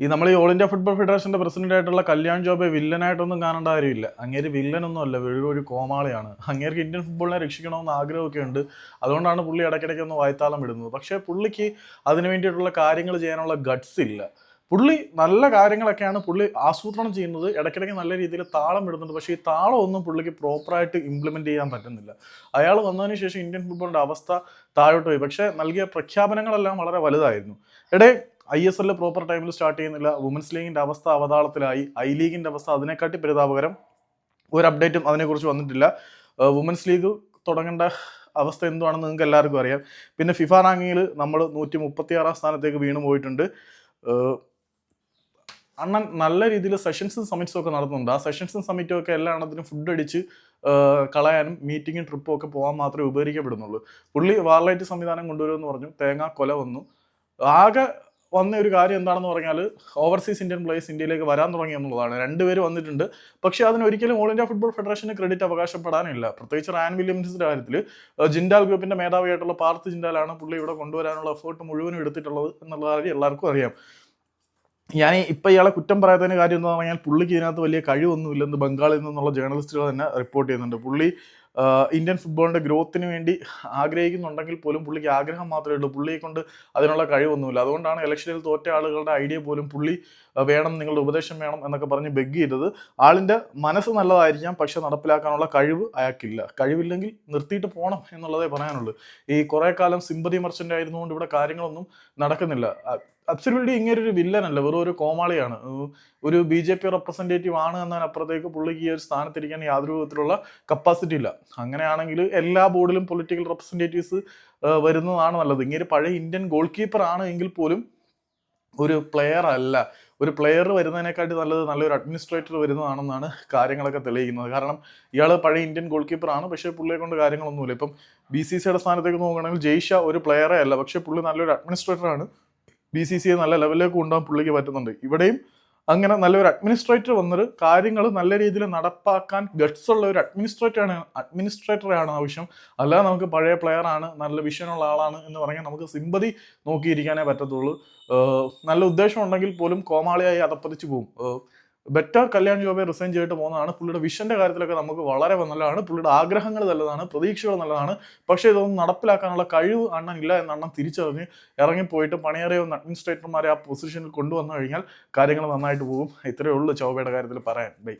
ഈ നമ്മൾ ഈ ഓൾ ഇന്ത്യ ഫുട്ബോൾ ഫെഡറേഷന്റെ പ്രസിഡന്റ് ആയിട്ടുള്ള കല്യാൺ ജോബെ വില്ലനായിട്ടൊന്നും കാണേണ്ട കാര്യമില്ല. അങ്ങേര് വില്ലനൊന്നും അല്ല ഒരു കോമാളിയാണ്. അങ്ങേർക്ക് ഇന്ത്യൻ ഫുട്ബോളിനെ രക്ഷിക്കണമെന്ന് ആഗ്രഹമൊക്കെ ഉണ്ട് അതുകൊണ്ടാണ് പുള്ളി ഇടയ്ക്കിടയ്ക്ക് ഒന്ന് വായ്ത്താളം ഇടുന്നത്. പക്ഷേ പുള്ളിക്ക് അതിന് വേണ്ടിയിട്ടുള്ള കാര്യങ്ങൾ ചെയ്യാനുള്ള ഗട്ട്സ് ഇല്ല. പുള്ളി നല്ല കാര്യങ്ങളൊക്കെയാണ് പുള്ളി ആസൂത്രണം ചെയ്യുന്നത്. ഇടയ്ക്കിടയ്ക്ക് നല്ല രീതിയിൽ താളം ഇടുന്നുണ്ട്. പക്ഷേ ഈ താളം ഒന്നും പുള്ളിക്ക് പ്രോപ്പറായിട്ട് ഇംപ്ലിമെന്റ് ചെയ്യാൻ പറ്റുന്നില്ല. അയാൾ വന്നതിന് ശേഷം ഇന്ത്യൻ ഫുട്ബോളിന്റെ അവസ്ഥ താഴോട്ട് പോയി. പക്ഷേ നൽകിയ പ്രഖ്യാപനങ്ങളെല്ലാം വളരെ വലുതായിരുന്നു. എടേ ഐ എസ് എല്ലിൽ പ്രോപ്പർ ടൈമിൽ സ്റ്റാർട്ട് ചെയ്യുന്നില്ല. വുമൻസ് ലീഗിന്റെ അവസ്ഥ അവതാളത്തിലായി. ഐ ലീഗിന്റെ അവസ്ഥ അതിനെക്കാട്ടി പരിതാപകരം. ഒരു അപ്ഡേറ്റും അതിനെക്കുറിച്ച് വന്നിട്ടില്ല. വുമൻസ് ലീഗ് തുടങ്ങേണ്ട അവസ്ഥ എന്തുവാണെന്ന് നിങ്ങൾക്ക് എല്ലാവർക്കും അറിയാം. പിന്നെ ഫിഫ റാങ്കിങ്ങിൽ നമ്മൾ നൂറ്റി മുപ്പത്തി ആറാം സ്ഥാനത്തേക്ക് വീണു പോയിട്ടുണ്ട്. അണ്ണൻ നല്ല രീതിയിൽ സെഷൻസും സമ്മിറ്റ്സും ഒക്കെ നടത്തുന്നുണ്ട്. ആ സെഷൻസും സമ്മിറ്റും ഒക്കെ എല്ലാ എണ്ണത്തിനും ഫുഡ് അടിച്ച് കളയാനും മീറ്റിങ്ങും ട്രിപ്പും ഒക്കെ പോകാൻ മാത്രമേ ഉപകരിക്കപ്പെടുന്നുള്ളൂ. പുള്ളി വാർലൈറ്റ് സംവിധാനം കൊണ്ടുവരുമെന്ന് പറഞ്ഞു. തേങ്ങ കൊല വന്നു. ആകെ വന്ന ഒരു കാര്യം എന്താണെന്ന് പറഞ്ഞാൽ ഓവർസീസ് ഇന്ത്യൻ പ്ലേയേഴ്സ് ഇന്ത്യയിലേക്ക് വരാൻ തുടങ്ങി എന്നുള്ളതാണ്. രണ്ടുപേര് വന്നിട്ടുണ്ട്. പക്ഷേ അതിന് ഒരിക്കലും ഓൾ ഇന്ത്യ ഫുട്ബോൾ ഫെഡറേഷന് ക്രെഡിറ്റ് അവകാശപ്പെടാനില്ല. പ്രത്യേകിച്ച് റാൻ വില്യംസിന്റെ കാര്യത്തിൽ ജിൻഡാൽ ഗ്രൂപ്പിന്റെ മേധാവിയായിട്ടുള്ള പാർത്ത് ജിൻഡാലാണ് പുള്ളി ഇവിടെ കൊണ്ടുവരാനുള്ള എഫേർട്ട് മുഴുവനും എടുത്തിട്ടുള്ളത് എന്നുള്ള കാര്യം എല്ലാവർക്കും അറിയാം. ഞാൻ ഇപ്പം ഇയാളെ കുറ്റം പറയാത്തതിന് കാര്യം എന്ന് പറഞ്ഞാൽ പുള്ളിക്ക് ഇതിനകത്ത് വലിയ കഴിവൊന്നുമില്ലെന്ന് ബംഗാളിൽ നിന്നുള്ള ജേർണലിസ്റ്റുകൾ തന്നെ റിപ്പോർട്ട് ചെയ്യുന്നുണ്ട്. പുള്ളി ഇന്ത്യൻ ഫുട്ബോളിന്റെ ഗ്രോത്തിന് വേണ്ടി ആഗ്രഹിക്കുന്നുണ്ടെങ്കിൽ പോലും പുള്ളിക്ക് ആഗ്രഹം മാത്രമേ ഉള്ളൂ. പുള്ളിയെ കൊണ്ട് അതിനുള്ള കഴിവൊന്നുമില്ല. അതുകൊണ്ടാണ് ഇലക്ഷനിൽ തോറ്റ ആളുകളുടെ ഐഡിയ പോലും പുള്ളി വേണം നിങ്ങളുടെ ഉപദേശം വേണം എന്നൊക്കെ പറഞ്ഞ് ബെഗ് ചെയ്തത്. ആളിന്റെ മനസ്സ് നല്ലതായിരിക്കാം പക്ഷെ നടപ്പിലാക്കാനുള്ള കഴിവ് അയാൾക്കില്ല. കഴിവില്ലെങ്കിൽ നിർത്തിയിട്ട് പോകണം എന്നുള്ളതേ പറയാനുള്ളൂ. ഈ കുറെ കാലം സിമ്പതി മർച്ചന്റ് ആയിരുന്നുകൊണ്ട് ഇവിടെ കാര്യങ്ങളൊന്നും നടക്കുന്നില്ല. അബ്സല്യൂട്ട്ലി ഇങ്ങനെ ഒരു വില്ലനല്ല വെറും ഒരു കോമാളിയാണ്. ഒരു ബി ജെ പി റെപ്രസെന്റേറ്റീവ് ആണ് എന്നതിനപ്പുറത്തേക്ക് പുള്ളിക്ക് ഈ ഒരു സ്ഥാനത്തിരിക്കാൻ യാതൊരു വിധത്തിലുള്ള കപ്പാസിറ്റി ഇല്ല. അങ്ങനെയാണെങ്കിൽ എല്ലാ ബോർഡിലും പൊളിറ്റിക്കൽ റെപ്രസെന്റേറ്റീവ്സ് വരുന്നതാണ് നല്ലത്. ഇങ്ങനെ പഴയ ഇന്ത്യൻ ഗോൾ കീപ്പർ ആണ് എങ്കിൽ പോലും ഒരു പ്ലെയർ അല്ല. ഒരു പ്ലെയർ വരുന്നതിനെക്കാട്ടി നല്ലത് നല്ലൊരു അഡ്മിനിസ്ട്രേറ്റർ വരുന്നതാണെന്നാണ് കാര്യങ്ങളൊക്കെ തെളിയിക്കുന്നത്. കാരണം ഇയാൾ പഴയ ഇന്ത്യൻ ഗോൾ കീപ്പർ ആണ്. പക്ഷേ പുള്ളിയെ കൊണ്ട് കാര്യങ്ങളൊന്നുമില്ല. ഇപ്പം ബി സി സിയുടെ സ്ഥാനത്തേക്ക് നോക്കുകയാണെങ്കിൽ ജയ്ഷ ഒരു പ്ലെയറേ അല്ല. പക്ഷേ പുള്ളി നല്ലൊരു അഡ്മിനിസ്ട്രേറ്ററാണ് ബി സി സിയെ നല്ല ലെവലിലേക്ക് കൊണ്ടുപോകാൻ പുള്ളിക്ക് പറ്റുന്നുണ്ട്. ഇവിടെയും അങ്ങനെ നല്ലൊരു അഡ്മിനിസ്ട്രേറ്റർ വന്നൊരു കാര്യങ്ങൾ നല്ല രീതിയിൽ നടപ്പാക്കാൻ ഗട്ട്സ് ഉള്ള ഒരു അഡ്മിനിസ്ട്രേറ്റർ ആണ് അഡ്മിനിസ്ട്രേറ്റർ ആണ് ആവശ്യം. അല്ലാതെ നമുക്ക് പഴയ പ്ലെയർ ആണ് നല്ല വിഷനുള്ള ആളാണ് എന്ന് പറഞ്ഞാൽ നമുക്ക് സിമ്പതി നോക്കിയിരിക്കാനേ പറ്റത്തുള്ളൂ. നല്ല ഉദ്ദേശം ഉണ്ടെങ്കിൽ പോലും കോമാളിയായി അതപ്പതിച്ചു പോകും. ബെറ്റർ കല്യാൺ ജോബെ റിസൈൻ ചെയ്തിട്ട് പോകുന്നതാണ്. പുള്ളിയുടെ വിഷന്റെ കാര്യത്തിലൊക്കെ നമുക്ക് വളരെ നല്ലതാണ്. പുള്ളിയുടെ ആഗ്രഹങ്ങൾ നല്ലതാണ് പ്രതീക്ഷകൾ നല്ലതാണ്. പക്ഷേ ഇതൊന്നും നടപ്പിലാക്കാനുള്ള കഴിവ് അണ്ണൻ ഇല്ല എന്ന് അണ്ണൻ തിരിച്ചറിഞ്ഞ് ഇറങ്ങിപ്പോയിട്ട് പണിയേറിയ ഒന്ന് അഡ്മിനിസ്ട്രേറ്റർമാരെ ആ പൊസിഷനിൽ കൊണ്ടുവന്നു കഴിഞ്ഞാൽ കാര്യങ്ങൾ നന്നായിട്ട് പോകും. ഇത്രയേ ഉള്ളൂ ചൗബയുടെ കാര്യത്തിൽ പറയാൻ. ബൈ.